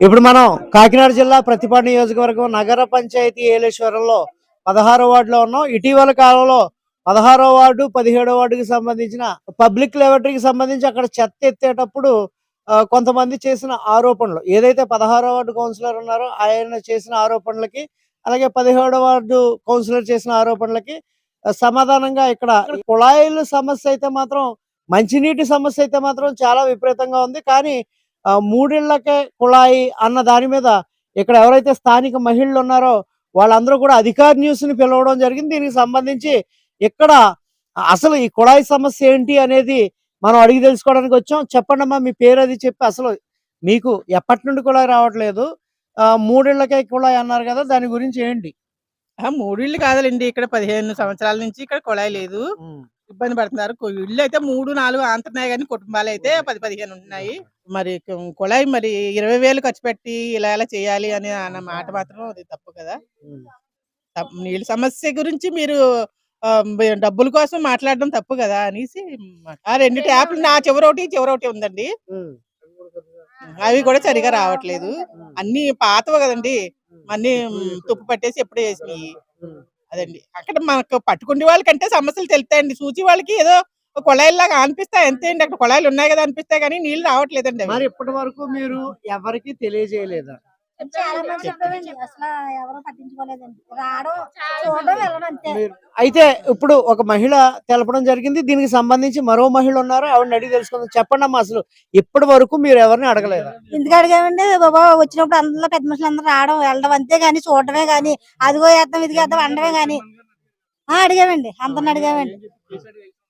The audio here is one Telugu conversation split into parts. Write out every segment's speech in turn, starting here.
ఇప్పుడు మనం కాకినాడ జిల్లా ప్రతిపాడు నియోజకవర్గం నగర పంచాయతీ ఏలేశ్వరంలో పదహారో వార్డులో ఉన్నాం. ఇటీవల కాలంలో పదహారో వార్డు పదిహేడో వార్డుకి సంబంధించిన పబ్లిక్ లెబరేటరీకి సంబంధించి అక్కడ చెత్త ఎత్తేటప్పుడు ఆ, కొంతమంది చేసిన ఆరోపణలు. ఏదైతే పదహారో వార్డు కౌన్సిలర్ ఉన్నారో ఆయన చేసిన ఆరోపణలకి అలాగే పదిహేడో వార్డు కౌన్సిలర్ చేసిన ఆరోపణలకి సమాధానంగా ఇక్కడ కుళాయిల సమస్య అయితే మాత్రం మంచినీటి సమస్య అయితే మాత్రం చాలా విపరీతంగా ఉంది. కానీ మూడిళ్ళకే కుళాయి అన్న దాని మీద ఇక్కడ ఎవరైతే స్థానిక మహిళలు ఉన్నారో వాళ్ళందరూ కూడా అధికార న్యూస్ని పిలవడం జరిగింది. దీనికి సంబంధించి ఇక్కడ అసలు ఈ కుళాయి సమస్య ఏంటి అనేది మనం అడిగి తెలుసుకోవడానికి వచ్చాం. చెప్పండి అమ్మా మీ పేరు అది చెప్పి అసలు మీకు ఎప్పటి నుండి కుళాయి రావట్లేదు. ఆ, మూడిళ్ళకే కుళాయి అన్నారు కదా దాని గురించి ఏంటి? మూడిళ్ళు కాదులేండి ఇక్కడ పదిహేను సంవత్సరాల నుంచి ఇక్కడ కుళాయి లేదు. ఇబ్బంది పడుతున్నారు. కొ- ఇళ్ళు అయితే మూడు నాలుగు అంటున్నాయి కానీ కుటుంబాలు అయితే పది పదిహేను ఉన్నాయి. మరి కుళాయి మరి ఇరవై వేలు ఖర్చు పెట్టి ఇలా ఇలా చేయాలి అని అన్న మాట మాత్రం అది తప్పు కదా. నీళ్ళ సమస్య గురించి మీరు డబ్బుల కోసం మాట్లాడడం తప్పు కదా అనేసి ఆ రెండు ట్యాప్లు నా చివరొకటి చివరొకటి ఉందండి. అవి కూడా సరిగా రావట్లేదు. అన్ని పాతవి కదండి. అన్ని తుప్పు పట్టేసి ఎప్పుడే వేసినాయి. అదండి. అక్కడ మనకు పట్టుకునే వాళ్ళకంటే సమస్యలు తెలుస్తాయండి చూచి వాళ్ళకి ఏదో కొళాయిలాగా అనిపిస్తాయి అంతే అండి అక్కడ కొళాయిలు ఉన్నాయి కదా అనిపిస్తాయి కానీ నీళ్ళు రావట్లేదండి మరి ఇప్పటి వరకు మీరు ఎవరికి తెలియజేయలేదా? చాలా మంది చెప్పారండి అసలు ఎవరు పట్టించుకోలేదండి. రావడం చూడడం వెళ్ళడం అంతే మీరు అయితే ఇప్పుడు ఒక మహిళ తెలపడం జరిగింది. దీనికి సంబంధించి మరో మహిళ ఉన్నారు? ఆవిడని అడిగి తెలుసుకుందాం. చెప్పండి అమ్మా అసలు ఇప్పటి వరకు మీరు ఎవరిని అడగలేదా? ఇంటికి అడిగామండి? బాబా వచ్చినప్పుడు అందులో పెద్ద మనుషులు అందరూ రావడం వెళ్ళడం అంతే గాని చూడటమే గాని అదిగో వేద్దాం ఇదిగో వేద్దాం అనడమే గాని. ఆ అడిగామండి. అందరిని అడిగామండి.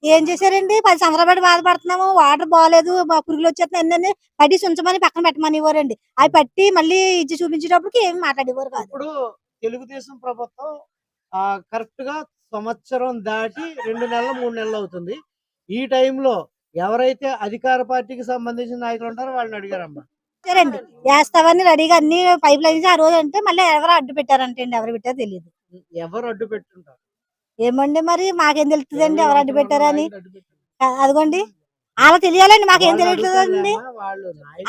ఏం చేశారండి? పది సంవత్సరాలు బాధపడుతున్నాము. వాటర్ బాగాలేదు మా పురుగులు వచ్చేస్తున్నాయి. ఎన్ని పట్టి ఉంచమని పక్కన పెట్టమని ఇవ్వరండి. అవి పట్టి మళ్ళీ ఇచ్చి చూపించేటప్పటికి ఏమి మాట్లాడేవారు కాదు. ఇప్పుడు తెలుగుదేశం ప్రభుత్వం ఆ కరెక్ట్గా సంవత్సరం దాటి రెండు నెలలు మూడు నెలలు అవుతుంది. ఈ టైంలో ఎవరైతే అధికార పార్టీకి సంబంధించిన నాయకులు ఉంటారో వాళ్ళని అడిగారమ్మా. సరేండి. వేస్తావని రెడీగా అన్ని పైప్ లైన్స్ ఆ రోజు అంటే మళ్ళీ ఎవరు అడ్డు పెట్టారంటే ఎవరు పెట్టారో తెలియదు ఎవరు అడ్డు పెట్టుంటారు? ఏమండి మరి? మాకేం తెలుస్తుందండి ఎవరు అడ్డు పెట్టారని? అదిగోండి. అలా తెలియాలండి మాకేం తెలియట్లేదండి.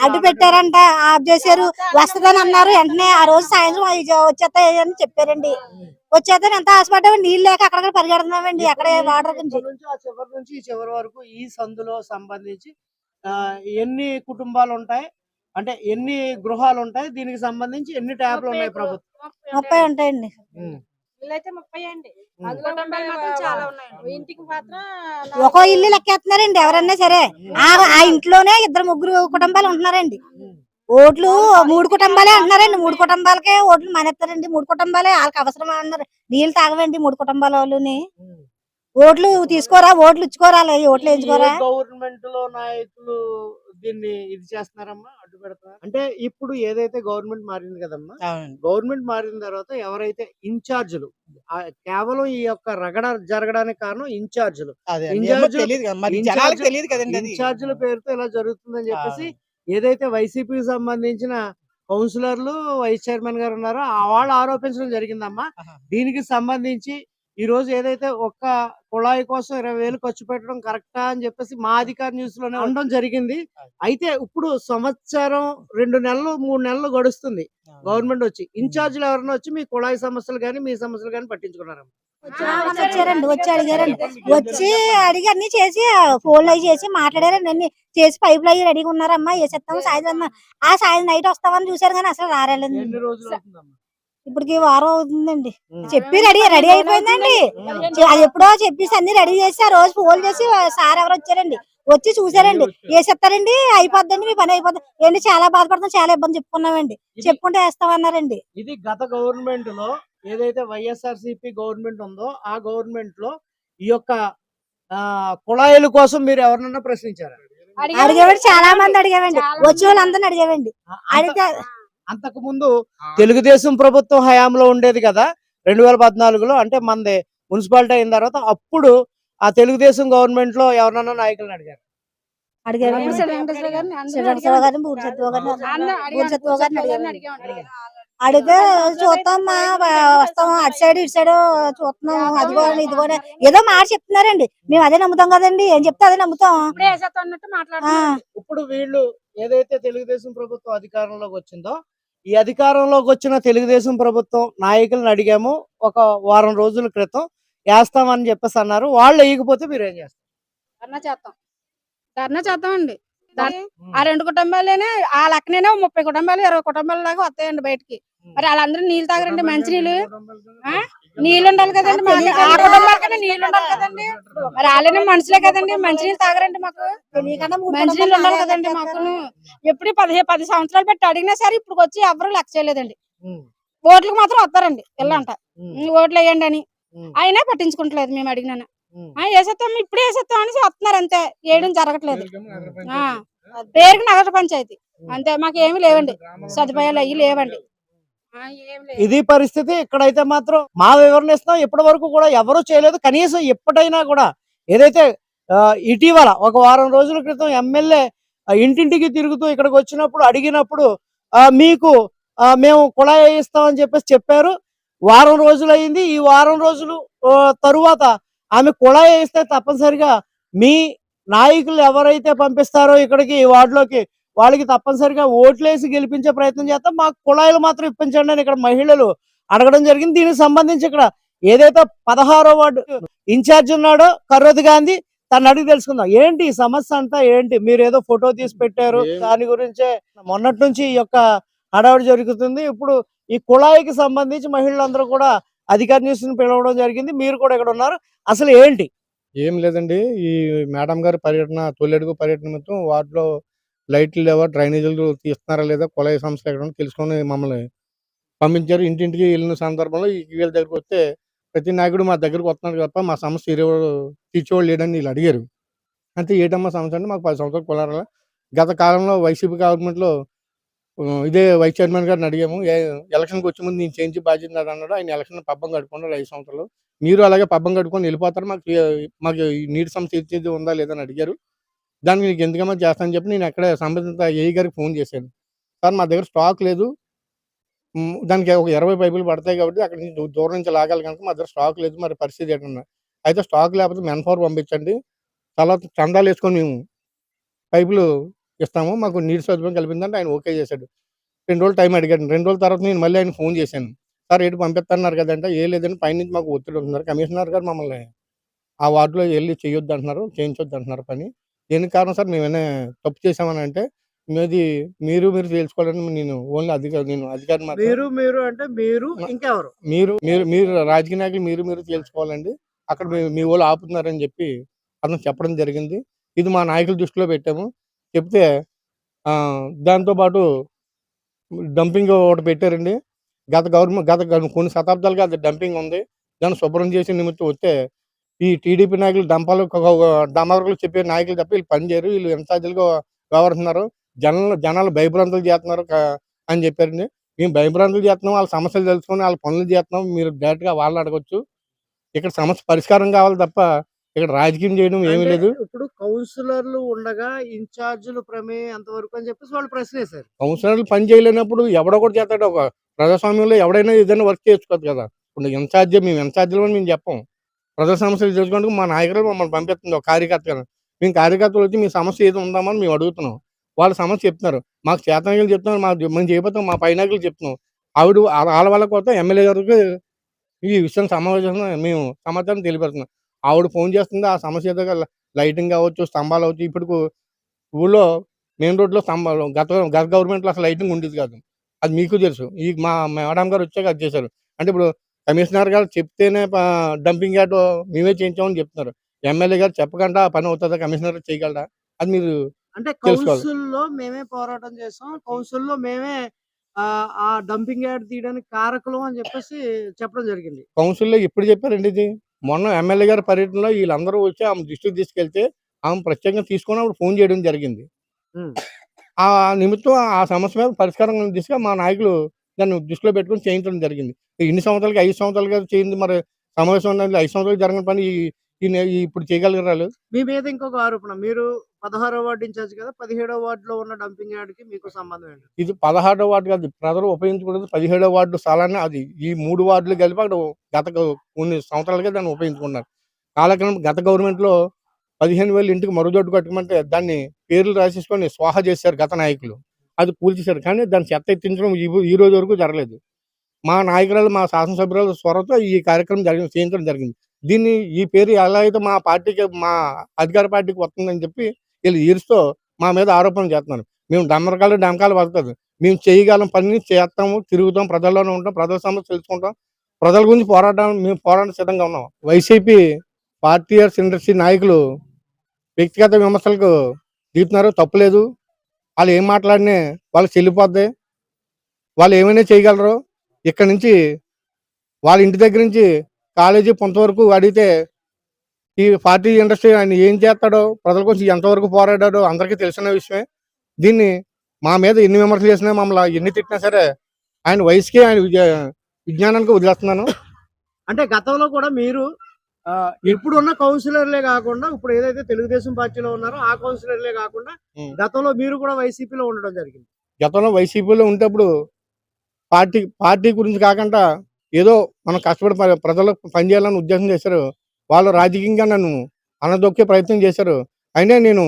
అడ్డు పెట్టారంట. ఆఫ్ చేశారు. వస్తుందని అన్నారు. వెంటనే ఆ రోజు సాయంత్రం అవి వచ్చేస్తాయి అని చెప్పారండి. వచ్చేస్తాను ఎంత ఆశపడ్డాము నీళ్ళు లేక అక్కడ పరిగెడుతున్నామండి. అక్కడ వాటర్ చివరి నుంచి చివరి వరకు ఈ సందులో సంబంధించి ఎన్ని కుటుంబాలు ఉంటాయి? అంటే ఎన్ని గృహాలు ఉంటాయి? దీనికి సంబంధించి ఎన్ని ట్యాబ్లు ఉన్నాయి ప్రభుత్వం? ముప్పై ఉంటాయండి. ఇళ్ళైతే ముప్పై అండి. ఉమ్. అందులో కుటుంబాలు మాత్రం చాలా ఉన్నాయండి. ఇంటికి మాత్రం ఒక్కో ఇల్లు లెక్కేస్తున్నారండి ఎవరన్నా సరే. ఆ ఆ ఇంట్లోనే ఇద్దరు ముగ్గురు కుటుంబాలు ఉంటున్నారండి. ఓట్లు మూడు కుటుంబాలే అంటున్నారండి. మూడు కుటుంబాలకే ఓట్లు మానేస్తారండి మూడు కుటుంబాలే వాళ్ళకి అవసరం అన్నారు. నీళ్ళు తాగవండి మూడు కుటుంబాల వాళ్ళని. ఓట్లు తీసుకోరా? ఓట్లు ఇచ్చుకోరా? ఓట్లు వేయించుకోరా? గవర్నమెంట్లో నాయకులు దీన్ని ఇది చేస్తున్నారమ్మా. అంటే ఇప్పుడు ఏదైతే గవర్నమెంట్ మారింది కదమ్మా గవర్నమెంట్ మారిన తర్వాత ఎవరైతే ఇన్ఛార్జీలు కేవలం ఈ యొక్క రగడ జరగడానికి కారణం ఇన్ఛార్జీలు. ఇన్ఛార్జీల పేరుతో ఇలా జరుగుతుందని చెప్పేసి ఏదైతే వైసీపీకి సంబంధించిన కౌన్సిలర్లు వైస్ చైర్మన్ గారు ఉన్నారో ఆ వాళ్ళు ఆరోపించడం జరిగిందమ్మా. దీనికి సంబంధించి ఈ రోజు ఏదైతే ఒక్క కుళాయి కోసం ఇరవై వేలు ఖర్చు పెట్టడం కరెక్టా అని చెప్పేసి మా అధికార న్యూస్లోనే ఉండడం జరిగింది. అయితే ఇప్పుడు సంవత్సరం రెండు నెలలు మూడు నెలలు గడుస్తుంది. గవర్నమెంట్ వచ్చి ఇన్ఛార్జీలు ఎవరైనా వచ్చి మీ కుళాయి సమస్యలు కానీ మీ సమస్యలు కానీ పట్టించుకున్నారమ్మా? ఆ, వచ్చారండి వచ్చి అడిగారండి. వచ్చి అడిగి అన్ని చేసి ఫోన్లు అవి చేసి మాట్లాడారండి. అన్ని చేసి పైపులు అవి రెడీగా ఉన్నారమ్మా. వేసేస్తాము సాయంత్రం ఆ సాయంత్రం నైట్ వస్తామని చూసారు కానీ అసలు రారాలండి ఎన్ని రోజులు అవుతుందమ్మా? ఇప్పటికి వారం అవుతుందండి. చెప్పి రెడీ రెడీ అయిపోయిందండి. అది ఎప్పుడో చెప్పేసి అన్ని రెడీ చేసి ఆ రోజు ఫోన్ చేసి సార్ ఎవరు వచ్చారండి. వచ్చి చూసారండి వేసేస్తారండి అయిపోద్దండి మీ పని అయిపోద్ది. ఏంటి చాలా బాధపడతాం చాలా ఇబ్బంది చెప్పుకున్నామండి. చెప్పుకుంటే వేస్తామన్నారండి. ఇది గత గవర్నమెంట్లో ఏదైతే వైఎస్ఆర్ సిపి గవర్నమెంట్ ఉందో ఆ గవర్నమెంట్లో ఈ యొక్క ఆ, కుళాయిల కోసం మీరు ఎవరినన్నా ప్రశ్నించారా? అడిగామండి చాలా మంది అడిగామండి. వచ్చే వాళ్ళందరిని అడిగామండి. అంత- అడిగితే అంతకు ముందు తెలుగుదేశం ప్రభుత్వం హయాంలో ఉండేది కదా రెండు వేల పద్నాలుగులో అంటే మనది మున్సిపాలిటీ అయిన తర్వాత అప్పుడు ఆ తెలుగుదేశం గవర్నమెంట్లో ఎవరన్నా నాయకులను అడిగారు. అడిగితే చూస్తామా వస్తాము అటు సైడ్ ఇటు సైడ్ చూస్తున్నాము అదిగో ఇదిగో ఏదో మాట చెప్తున్నారండి. మేము అదే నమ్ముతాం కదండి. ఏం చెప్తే అదే నమ్ముతాం. ఇప్పుడే వేసేస్తా అన్నట్టు ఆ, మాట్లాడుతున్నారు ఇప్పుడు వీళ్ళు ఏదైతే తెలుగుదేశం ప్రభుత్వం అధికారంలోకి వచ్చిందో ఈ అధికారంలోకి వచ్చిన తెలుగుదేశం ప్రభుత్వం నాయకులను అడిగాము. ఒక వారం రోజుల క్రితం వేస్తామని చెప్పేసి అన్నారు. వాళ్ళు వేయకపోతే మీరు ఏం చేస్తారు? ధర్నా చేస్తాం. ధర్నా చేస్తామండి. దాని- ఆ రెండు కుటుంబాలేనే ఆ లెక్కనేనే ముప్పై కుటుంబాలు ఇరవై కుటుంబాల దాకా వస్తాయండి బయటికి. మరి వాళ్ళందరూ నీళ్ళు తాగరండి మంచి నీళ్ళు. ఆ? నీళ్ళు ఉండాలి కదండి మాకు. ఆ కుటుంబాలకన్నా నీళ్ళు ఉండాలి కదండి. మరి వాళ్ళనే మనుషులే కదండి మంచి నీళ్ళు తాగరండి మాకు. తెలియకుండా మూడు మంచి నీళ్ళు ఉండాలి కదండి మాకు. ఎప్పుడు పదిహేను పది సంవత్సరాలు పెట్టి అడిగినా సరే ఇప్పుడు వచ్చి ఎవరు లెక్క చేయలేదండి. ఓట్లకు మాత్రం వస్తారండి పిల్లంట ఉమ్, ఓట్లు వేయండి అని. అయినా పట్టించుకుంటలేదు మేము అడిగినా ఉమ్. ఆ, వేసేస్తాం ఇప్పుడే వేసేస్తాం అనేసి వస్తున్నారు అంతే. వేయడం జరగట్లేదు. ఆ, పేరుకి నగర పంచాయతీ. అంతే మాకు ఏమి లేవండి. సదుపాయాలు అయ్యి లేవండి. ఇది పరిస్థితి. ఇక్కడైతే మాత్రం మా వివరణ ఇస్తున్నాం ఇప్పటి వరకు కూడా ఎవరూ చేయలేదు. కనీసం ఎప్పుడైనా కూడా ఏదైతే ఇటీవల ఒక వారం రోజుల క్రితం ఎమ్మెల్యే ఇంటింటికి తిరుగుతూ ఇక్కడికి వచ్చినప్పుడు అడిగినప్పుడు ఆ, మీకు మేము కుళాయి ఇస్తామని చెప్పేసి చెప్పారు. వారం రోజులు అయింది ఈ వారం రోజులు తరువాత ఆమె కుళాయి వేయిస్తే తప్పనిసరిగా మీ నాయకులు ఎవరైతే పంపిస్తారో ఇక్కడికి ఈ వార్డులోకి వాళ్ళకి తప్పనిసరిగా ఓట్లేసి గెలిపించే ప్రయత్నం చేస్తాం. మాకు కుళాయిలు మాత్రం ఇప్పించండి అని ఇక్కడ మహిళలు అడగడం జరిగింది. దీనికి సంబంధించి ఇక్కడ ఏదైతే పదహారో వార్డు ఇన్ఛార్జ్ ఉన్నాడో కర్రోతి గాంధీ తను అడిగి తెలుసుకుందాం. ఏంటి ఈ సమస్య అంతా? ఏంటి? మీరు ఏదో ఫోటో తీసి పెట్టారు. దాని గురించే మొన్నటి నుంచి ఈ యొక్క హడావుడి జరుగుతుంది. ఇప్పుడు ఈ కుళాయికి సంబంధించి మహిళలందరూ కూడా అధికార న్యూస్ని పిలవడం జరిగింది. మీరు కూడా ఇక్కడ ఉన్నారు. అసలు ఏంటి? ఏం లేదండి. ఈ మేడం గారి పర్యటన తొలెడుగు పర్యటన నిమిత్తం వాటిలో లైట్లు లేవా? డ్రైనేజీలు తీస్తున్నారా లేదా? కుళాయి సమస్య ఎక్కడ తెలుసుకొని మమ్మల్ని పంపించారు. ఇంటింటికి వెళ్ళిన సందర్భంలో ఈ వీళ్ళ దగ్గరికి వస్తే ప్రతి నాయకుడు మా దగ్గరకు వస్తున్నాడు తప్ప మా సమస్య తీరేవాడు తీర్చేవాళ్ళు లేడని వీళ్ళు అడిగారు. అంటే ఏటమ్మా సమస్య అంటే మాకు పది సంవత్సరాలు కులారాల గత కాలంలో వైసీపీ గవర్నమెంట్లో ఇదే వైస్ చైర్మన్ గారిని అడిగాము. ఏ- ఎలక్షన్కి వచ్చే ముందు నేను చేయించి బాధ్యత అన్నాడు. ఆయన ఎలక్షన్ పబ్బం కట్టుకున్నాడు ఐదు సంవత్సరాలు. మీరు అలాగే పబ్బం కట్టుకొని వెళ్ళిపోతారు. మాకు మాకు నీటి సమస్య ఇచ్చేది ఉందా లేదా అని అడిగారు. దానికి నీకు ఎందుకమ్మా చేస్తానని చెప్పి నేను అక్కడ సంబంధిత ఏఈ గారికి ఫోన్ చేశాను. సార్ మా దగ్గర స్టాక్ లేదు. దానికి ఒక ఇరవై పైపులు పడతాయి కాబట్టి అక్కడ నుంచి దూరం నుంచి లాగాలి కనుక మా దగ్గర స్టాక్ లేదు. మరి పరిస్థితి ఏంటన్నా? అయితే స్టాక్ లేకపోతే మెన్ పవర్ పంపించండి. తర్వాత చందాలు వేసుకొని మేము పైపులు ఇస్తాము. మాకు నీటి సదుపాయం కలిపిందంటే ఆయన ఓకే చేశాడు. రెండు రోజులు టైం అడిగాడు. రెండు రోజుల తర్వాత నేను మళ్ళీ ఆయన ఫోన్ చేశాను. సార్ ఏడు పంపిస్తున్నారు కదంటే. ఏ లేదని పైనుంచి మాకు ఒత్తిడి ఉంటున్నారు కమిషనర్ గారు మమ్మల్ని ఆ వార్డులో వెళ్ళి చేయొద్దు అంటున్నారు చేయించొద్దు అంటున్నారు పని. దేనికి కారణం సార్? మేము ఏమైనా తప్పు చేసామని అంటే మీది మీరు మీరు తెలుసుకోవాలని నేను ఓన్లీ అధికారి నేను అధికారి మీరు మీరు అంటే మీరు ఇంకెవరు? మీరు మీరు మీరు రాజకీయ నాయకులు మీరు మీరు తెలుసుకోవాలండి అక్కడ మీ వాళ్ళు ఆపుతున్నారని చెప్పి అతను చెప్పడం జరిగింది. ఇది మా నాయకుల దృష్టిలో పెట్టాము. చెప్తే ఆ, దాంతోపాటు డంపింగ్ ఒకటి పెట్టారండి. గత గవర్నమెంట్ గత కొన్ని శతాబ్దాలుగా అది డంపింగ్ ఉంది. దాన్ని శుభ్రం చేసే నిమిత్తం వస్తే ఈ టీడీపీ నాయకులు డంపాలు డమరులు చెప్పే నాయకులు తప్ప వీళ్ళు పనిచేయరు వీళ్ళు ఎంత అదిలుగా వ్యవహరిస్తున్నారు జనాలు జనాలు భయభ్రాంతులు చేస్తున్నారు అని చెప్పారండి. మేము భయభ్రాంతులు చేస్తున్నాం వాళ్ళ సమస్యలు తెలుసుకొని వాళ్ళ పనులు చేస్తున్నాం. మీరు డైరెక్ట్గా వాళ్ళని అడగొచ్చు. ఇక్కడ సమస్య పరిష్కారం కావాలి తప్ప ఇక్కడ రాజకీయం చేయడం ఏమీ లేదు. ఇప్పుడు కౌన్సిలర్లు ఉండగా ఇన్ఛార్జీలు ప్రమేయం ఎంతవరకు అని చెప్పేసి వాళ్ళు ప్రశ్న వేశారు కౌన్సిలర్లు పని చేయలేనప్పుడు ఎవడో కూడా చేస్తాడు. ఒక ప్రజాస్వామ్యంలో ఎవడైనా ఏదైనా వర్క్ చేసుకోవచ్చు కదా. ఇప్పుడు ఇన్ఛార్జ్ మేము ఇన్ఛార్జీలు అని మేము చెప్పం. ప్రజా సమస్యలు తెలుసుకుంటూ మా నాయకులు మమ్మల్ని పంపిస్తుంది. ఒక కార్యకర్తగా మేము కార్యకర్తలు వచ్చి మీ సమస్య ఏదో ఉందామని మేము అడుగుతున్నాం. వాళ్ళ సమస్య చెప్తున్నారు. మాకు చేతనాయకులు చెప్తున్నారు. మాకు మేము చేయబోతాం మా పైనాయకులు చెప్తున్నాం. ఆవిడ వాళ్ళ వాళ్ళ కోసం ఎమ్మెల్యే గారికి ఈ విషయం సమావేశం మేము సమాచారం తెలియపడుతున్నాం ఆవిడ ఫోన్ చేస్తుంది. ఆ సమస్య ఏదో లైటింగ్ కావచ్చు స్తంభాలు అవచ్చు ఇప్పుడు ఊళ్ళో మెయిన్ రోడ్లో స్తంభాలు గత గత గవర్నమెంట్లో అసలు లైటింగ్ ఉండేది కాదు. అది మీకు తెలుసు. ఈ మా మేడం గారు వచ్చాక అది చేశారు. అంటే ఇప్పుడు కమిషనర్ గారు చెప్తేనే డంపింగ్ యార్డ్ మేమే చేయించామని చెప్తున్నారు. ఎమ్మెల్యే గారు చెప్పకుండా ఆ పని అవుతుందా? కమిషనర్ చేయగలరా అది మీరు అంటే తెలుసుకోవాలి. కౌన్సిల్లో మేమే పోరాటం చేసాం కౌన్సిల్లో మేమే ఆ, డంపింగ్ యార్డ్ తీయడానికి కారకులం అని చెప్పేసి చెప్పడం జరిగింది. కౌన్సిల్లో ఎప్పుడు చెప్పారండి ఇది? మొన్న ఎమ్మెల్యే గారి పర్యటనలో వీళ్ళందరూ వచ్చి ఆమె దృష్టికి తీసుకెళ్తే ఆమె ప్రత్యేకంగా తీసుకొని అప్పుడు ఫోన్ చేయడం జరిగింది. ఆ నిమిత్తం ఆ సమస్య మీద పరిష్కారం దిశగా మా నాయకులు దాన్ని దృష్టిలో పెట్టుకొని చేయించడం జరిగింది. ఇన్ని సంవత్సరాలకి ఐదు సంవత్సరాలుగా చేయింది మరి సమావేశం ఉన్నది. ఐదు సంవత్సరాలు జరగని పని ఇప్పుడు చేయగలిగారు మీ మీద ఇంకొక ఆరోపణ. మీరు పదహారో వార్డు ఇన్ఛార్జ్ కదా పదిహేడో వార్డులో ఉన్న డంపింగ్ యార్డ్కి మీకు సంబంధం ఏంటి? ఇది పదహారో వార్డు కాదు ప్రజలు ఉపయోగించకూడదు పదిహేడో వార్డు స్థలాన్ని అది ఈ మూడు వార్డులు కలిపి అక్కడ గత కొన్ని సంవత్సరాలుగా దాన్ని ఉపయోగించుకున్నారు. కాలక్రమం గత గవర్నమెంట్లో పదిహేను వేలు ఇంటికి మరుదొడ్డు కట్టమంటే దాన్ని పేర్లు రాసేసుకొని స్వాహ చేశారు గత నాయకులు. అది కూల్చేశారు కానీ దాన్ని చెత్త ఎత్తించడం ఈ- రోజు వరకు జరగలేదు. మా నాయకురాలు మా శాసనసభ్యుల స్వరతో ఈ కార్యక్రమం జరిగింది చేయించడం జరిగింది. దీన్ని ఈ పేరు ఎలా అయితే మా పార్టీకి మా అధికార పార్టీకి వస్తుందని చెప్పి వీళ్ళు ఈరుస్తూ మా మీద ఆరోపణలు చేస్తున్నారు. మేము డమ్మరకాలు డమకాలు వస్తుంది మేము చేయగలం పని చేస్తాము తిరుగుతాం ప్రజల్లోనే ఉంటాం ప్రజల సమస్యలు తెలుసుకుంటాం. ప్రజల గురించి పోరాటం మేము పోరాటం సిద్ధంగా ఉన్నాం. వైసీపీ పార్టీ ఇండస్ట్రీ నాయకులు వ్యక్తిగత విమర్శలకు దిగుతున్నారు. తప్పులేదు వాళ్ళు ఏం మాట్లాడినా వాళ్ళు చెల్లిపోద్ది. వాళ్ళు ఏమైనా చేయగలరు ఇక్కడ నుంచి వాళ్ళ ఇంటి దగ్గర నుంచి కాలేజీ కొంతవరకు అడిగితే ఈ పార్టీ ఇండస్ట్రీ ఆయన ఏం చేస్తాడో ప్రజల కోసం ఎంతవరకు పోరాడాడో అందరికీ తెలిసిన విషయమే. దీన్ని మా మీద ఎన్ని విమర్శలు చేసినా మమ్మల్ని ఎన్ని తిట్టినా సరే ఆయన వయసుకి ఆయన విజ్ఞానానికి వదిలేస్తున్నాను. అంటే గతంలో కూడా మీరు ఆ, ఇప్పుడు ఉన్న కౌన్సిలర్లే కాకుండా ఇప్పుడు ఏదైతే తెలుగుదేశం పార్టీలో ఉన్నారో ఆ కౌన్సిలర్లే కాకుండా. గతంలో మీరు కూడా వైసీపీలో ఉండడం జరిగింది. గతంలో వైసీపీలో ఉంటప్పుడు పార్టీ పార్టీ గురించి కాకుండా ఏదో మనం కష్టపడి ప్రజలకు పనిచేయాలని ఉద్దేశం చేశారు. వాళ్ళు రాజకీయంగా నన్ను అనదొక్కే ప్రయత్నం చేశారు. అయినా నేను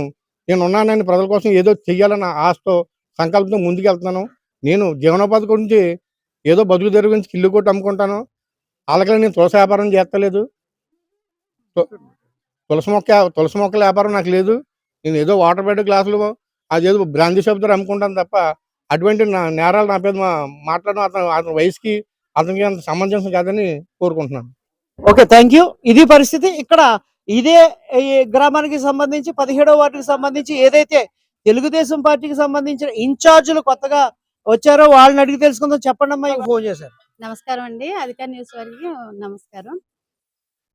నేను ఉన్నానని ప్రజల కోసం ఏదో చెయ్యాలన్న ఆశతో సంకల్పంతో ముందుకెళ్తున్నాను. నేను జీవనోపాధి గురించి ఏదో బతుకు తెరుగు గురించి ఇల్లు కొట్టి అమ్ముకుంటాను. అలాగే నేను తులసి వ్యాపారం చేస్తలేదు. తులసి మొక్క తులసి మొక్కల వ్యాపారం నాకు లేదు. నేను ఏదో వాటర్ బెడ్ గ్లాసులు అదేదో బ్రాందీ షాప్ ద్వారా అమ్ముకుంటాను తప్ప అటువంటి నా నేరాలు నా మా- మాట్లాడడం అతను అతని వయసుకి అతనికి అంత సమంజసం కాదని కోరుకుంటున్నాను. Okay thank you. ఇది పరిస్థితి. ఇక్కడ ఇదే ఈ గ్రామానికి సంబంధించి పదిహేడవ వార్డుకి సంబంధించి ఏదైతే తెలుగుదేశం పార్టీకి సంబంధించిన ఇన్ఛార్జీలు కొత్తగా వచ్చారో వాళ్ళని అడిగి తెలుసుకుందాం. చెప్పండి అమ్మా ఫోన్ చేశారు. నమస్కారం అండి. అధికార న్యూస్ వారికి నమస్కారం.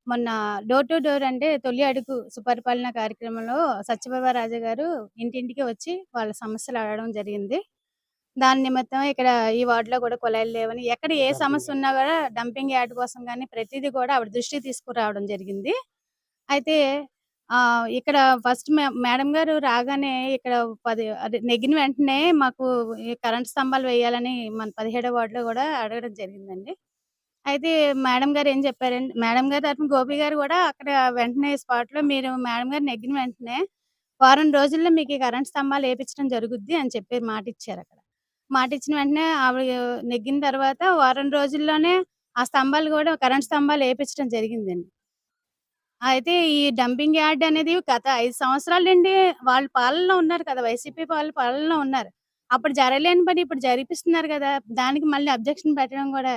మొన్న డోర్ టు డోర్ అంటే తొలి అడుగు సుపరిపాలన కార్యక్రమంలో సత్యబాబా రాజా గారు ఇంటింటికి వచ్చి వాళ్ళ సమస్యలు అడగడం జరిగింది. దాని నిమిత్తం ఇక్కడ ఈ వార్డులో కూడా కుళాయిలు లేవని ఎక్కడ ఏ సమస్య ఉన్నా కూడా డంపింగ్ యార్డ్ కోసం కానీ ప్రతిదీ కూడా ఆవిడ దృష్టికి తీసుకురావడం జరిగింది. అయితే ఆ ఇక్కడ ఫస్ట్ మేడం గారు రాగానే ఇక్కడ పది అదే నెగ్గిన వెంటనే మాకు కరెంట్ స్తంభాలు వేయాలని మన పదిహేడో వార్డులో కూడా అడగడం జరిగిందండి. అయితే మేడం గారు ఏం చెప్పారండి? మేడం గారు తరఫున గోపి గారు కూడా అక్కడ వెంటనే స్పాట్లో మీరు మేడం గారు నెగ్గిన వెంటనే వారం రోజుల్లో మీకు ఈ కరెంట్ స్తంభాలు వేపించడం జరుగుద్ది అని చెప్పి మాట ఇచ్చారు అక్కడ. మాట ఇచ్చిన వెంటనే ఆవిడ నెగ్గిన తర్వాత వారం రోజుల్లోనే ఆ స్తంభాలు కూడా కరెంట్ స్తంభాలు వేపించడం జరిగిందండి. అయితే ఈ డంపింగ్ యార్డ్ అనేది గత ఐదు సంవత్సరాల నుండి వాళ్ళు పాలనలో ఉన్నారు కదా వైసీపీ వాళ్ళు పాలనలో ఉన్నారు. అప్పుడు జరగలేని పని ఇప్పుడు జరిపిస్తున్నారు కదా దానికి మళ్ళీ అబ్జెక్షన్ పెట్టడం కూడా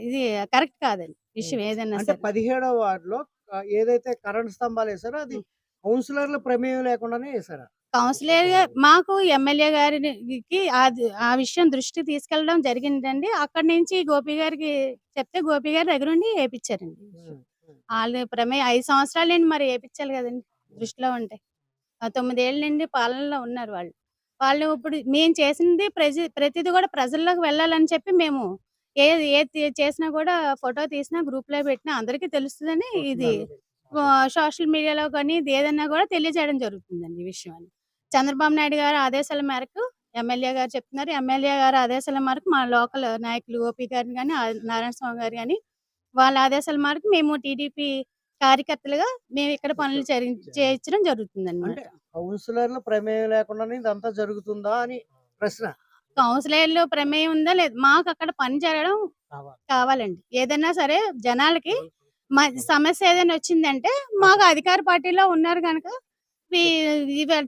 ఇది కరెక్ట్ కాదండి. విషయం ఏదైనా అంటే సరే. పదిహేడవ వార్డులో ఆ, ఏదైతే కరెంట్ స్తంభాలు వేసారో అది కౌన్సిలర్ల ప్రమేయం లేకుండానే వేసారా కౌన్సిలర్ గా- మాకు ఎమ్మెల్యే గారికి ఆ విషయం దృష్టి తీసుకెళ్ళడం జరిగిందండి. అక్కడి నుంచి గోపి గారికి చెప్తే గోపి గారి దగ్గర ఉండి వేపించారండి వాళ్ళు ప్రమేయం ఐదు సంవత్సరాలు నుండి మరి వేపించాలి కదండి దృష్టిలో ఉంటే. ఆ తొమ్మిదేళ్ళ నుండి పాలనలో ఉన్నారు వాళ్ళు. వాళ్ళు ఇప్పుడు మేము చేసింది ప్రజ ప్రతిది కూడా ప్రజల్లోకి వెళ్ళాలని చెప్పి మేము ఏది ఏది చేసినా కూడా ఫోటో తీసినా గ్రూప్లో పెట్టినా అందరికీ తెలుస్తుందని ఇది. సోషల్ మీడియాలో కానీ ఇది ఏదైనా కూడా తెలియజేయడం జరుగుతుందండి ఈ విషయాన్ని. చంద్రబాబు నాయుడు గారి ఆదేశాల మేరకు ఎమ్మెల్యే గారు చెప్తున్నారు. ఎమ్మెల్యే గారి ఆదేశాల మేరకు మా లోకల్ నాయకులు ఓపీ గారిని కానీ నారాయణ స్వామి గారు కానీ వాళ్ళ ఆదేశాల మేరకు మేము టీడీపీ కార్యకర్తలుగా మేము ఇక్కడ పనులు చేయించడం జరుగుతుందండి అంటే కౌన్సిలర్ల ప్రమేయం లేకుండానే ఇదంతా జరుగుతుందా అని ప్రశ్న. కౌన్సిలర్లు ప్రమేయం ఉందా? లేదు. మాకు అక్కడ పని జరగడం కావాలి. కావాలండి. ఏదైనా సరే జనాలకి మా సమస్య ఏదైనా వచ్చిందంటే మాకు అధికార పార్టీలో ఉన్నారు కనుక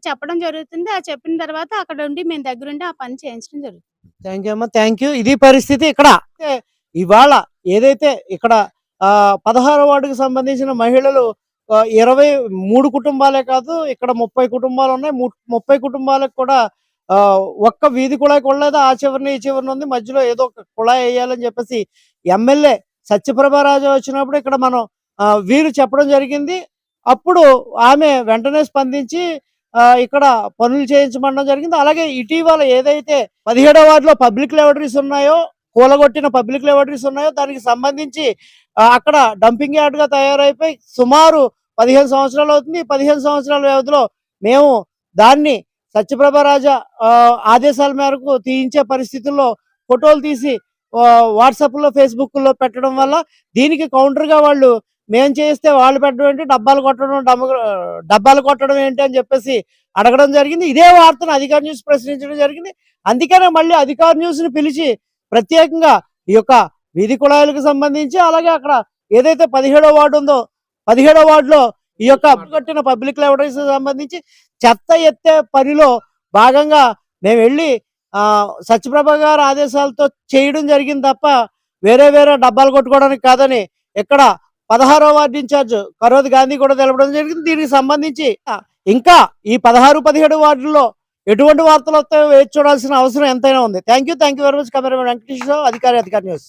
చెప్పడం. జరుగుతుంది. ఆ చెప్పిన తర్వాత అక్కడ ఉండి మేము దగ్గరుండి ఆ పని చేయించడం జరుగుతుంది. థ్యాంక్ యూ అమ్మా. Thank you. ఇది పరిస్థితి ఇక్కడ. ఇవాళ ఏదైతే ఇక్కడ ఆ పదహారు వార్డుకు సంబంధించిన మహిళలు ఇరవై మూడు కుటుంబాలే కాదు ఇక్కడ ముప్పై కుటుంబాలు ఉన్నాయి. ముప్పై కుటుంబాలకు కూడా ఒక్క వీధి కుళాయి కొడలేదు ఆ చివరిని ఈ చివరిని ఉంది. మధ్యలో ఏదో ఒక కుళాయి వేయాలని చెప్పేసి ఎమ్మెల్యే సత్యప్రభారాజు వచ్చినప్పుడు ఇక్కడ మనం ఆ, వీరు చెప్పడం జరిగింది. అప్పుడు ఆమె వెంటనే స్పందించి ఇక్కడ పనులు చేయించమనడం జరిగింది. అలాగే ఇటీవల ఏదైతే పదిహేడో వార్డులో పబ్లిక్ లెబొరేటరీస్ ఉన్నాయో కూలగొట్టిన పబ్లిక్ లెబొరేటరీస్ ఉన్నాయో దానికి సంబంధించి అక్కడ డంపింగ్ యార్డ్గా తయారైపోయి సుమారు పదిహేను సంవత్సరాలు అవుతుంది. పదిహేను సంవత్సరాల వ్యవధిలో మేము దాన్ని సత్యప్రభ రాజా ఆదేశాల మేరకు తీయించే పరిస్థితుల్లో ఫోటోలు తీసి వాట్సాప్లో ఫేస్బుక్లో పెట్టడం వల్ల దీనికి కౌంటర్గా వాళ్ళు మేం చేస్తే వాళ్ళు పెట్టడం ఏంటి డబ్బాలు కొట్టడం డబ్బాలు కొట్టడం ఏంటి అని చెప్పేసి అడగడం జరిగింది. ఇదే వార్తను అధికార న్యూస్ ప్రశ్నించడం జరిగింది. అందుకనే మళ్ళీ అధికార న్యూస్ని పిలిచి ప్రత్యేకంగా ఈ యొక్క వీధి కుళాయిలకు సంబంధించి అలాగే అక్కడ ఏదైతే పదిహేడో వార్డు ఉందో పదిహేడో వార్డులో ఈ యొక్క కట్టిన పబ్లిక్ లైబ్రరీస్ సంబంధించి చెత్త ఎత్తే పనిలో భాగంగా మేము వెళ్ళి ఆ సత్యప్రభ గారి ఆదేశాలతో చేయడం జరిగింది తప్ప వేరే వేరే డబ్బాలు కొట్టుకోవడానికి కాదని ఇక్కడ పదహారో వార్డు ఇన్ఛార్జ్ కరోద్ గాంధీ కూడా తెలపడం జరిగింది. దీనికి సంబంధించి ఇంకా ఈ పదహారు పదిహేడు వార్డుల్లో ఎటువంటి వార్తలు వస్తాయో వేచి చూడాల్సిన అవసరం ఎంతైనా ఉంది. Thank you thank you very much cameraman Venkateswara అధికారి అధికారి న్యూస్.